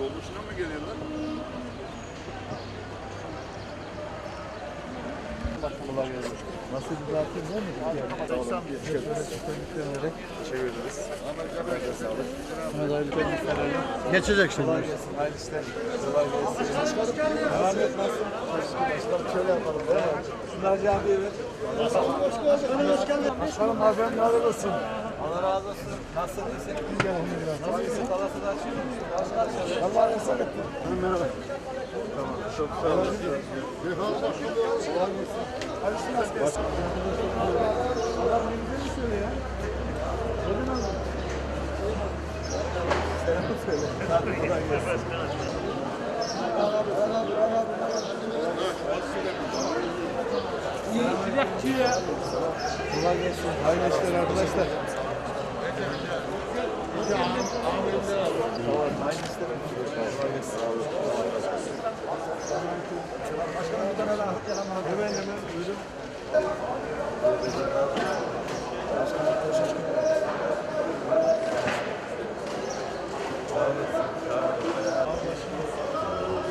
Dolmuşuna mı geliyorlar? Nasıl düzelteyim değil mi? Yani, şöyle süperliklerine Teşekkür ederiz. Mehmet Ali Geçecek şimdi. Kolay gelsin. Hayırlı işler. Kolay gelsin. Devam et nasıl? Başkanım şöyle yapalım. değil mi? Şunlar camiye ver. Başkanım haberin ne olsun? Allah razı olsun. Nasılsın? İyisin. Nasıl Olun. Merhaba. Tamam. Çok sağ olun. Kolay gelsin. Kolay gelsin. Hayırlı işler arkadaşlar. Tamam, hayırlı işler. Kolay gelsin. Başkanım bir tane daha yalan Hemen hemen buyurun. Başkanım teşekkür ederim.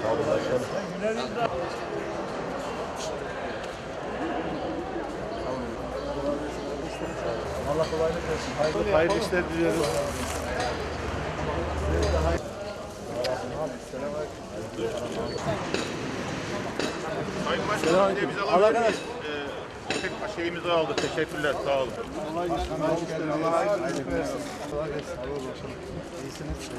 Sağ olun başkanım. Allah kolaylık versin. Hayırlı, hayırlı işler diliyorum. Sayın Başkanım bir de bize Allah alabilir miyiz? Ee, tek şeyimizi aldık. Teşekkürler. Sağ olun. Kolay gelsin. Allah hayırlı versin. Kolay gelsin. Sağ olun başkanım. İyisiniz.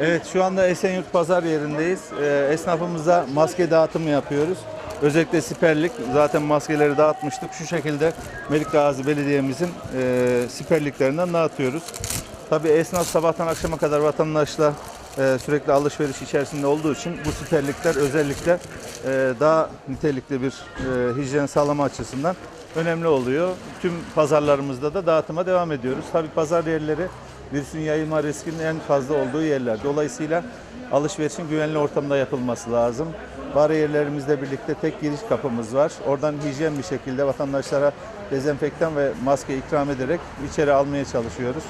Evet şu anda Esenyurt Pazar yerindeyiz. Ee, esnafımıza maske dağıtımı yapıyoruz. Özellikle siperlik zaten maskeleri dağıtmıştık. Şu şekilde Melikgazi Belediye'mizin e, siperliklerinden dağıtıyoruz. Tabii esnaf sabahtan akşama kadar vatandaşla e, sürekli alışveriş içerisinde olduğu için bu siperlikler özellikle e, daha nitelikli bir e, hijyen sağlama açısından önemli oluyor. Tüm pazarlarımızda da dağıtıma devam ediyoruz. Tabii pazar yerleri virüsün yayılma riskinin en fazla olduğu yerler. Dolayısıyla alışverişin güvenli ortamda yapılması lazım. Bariyerlerimizle birlikte tek giriş kapımız var. Oradan hijyen bir şekilde vatandaşlara dezenfektan ve maske ikram ederek içeri almaya çalışıyoruz.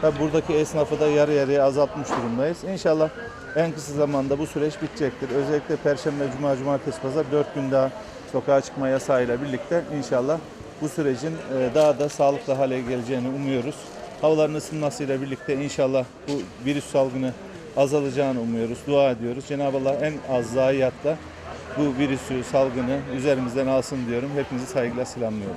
Tabii buradaki esnafı da yarı yarıya azaltmış durumdayız. İnşallah en kısa zamanda bu süreç bitecektir. Özellikle Perşembe, Cuma, Cumartesi, Pazar 4 gün daha sokağa çıkma yasağıyla birlikte inşallah bu sürecin e, daha da sağlıklı hale geleceğini umuyoruz. Havaların ısınmasıyla birlikte inşallah bu virüs salgını azalacağını umuyoruz, dua ediyoruz. Cenab-ı Allah en az zayiatta bu virüsü, salgını üzerimizden alsın diyorum. Hepinizi saygıyla selamlıyorum.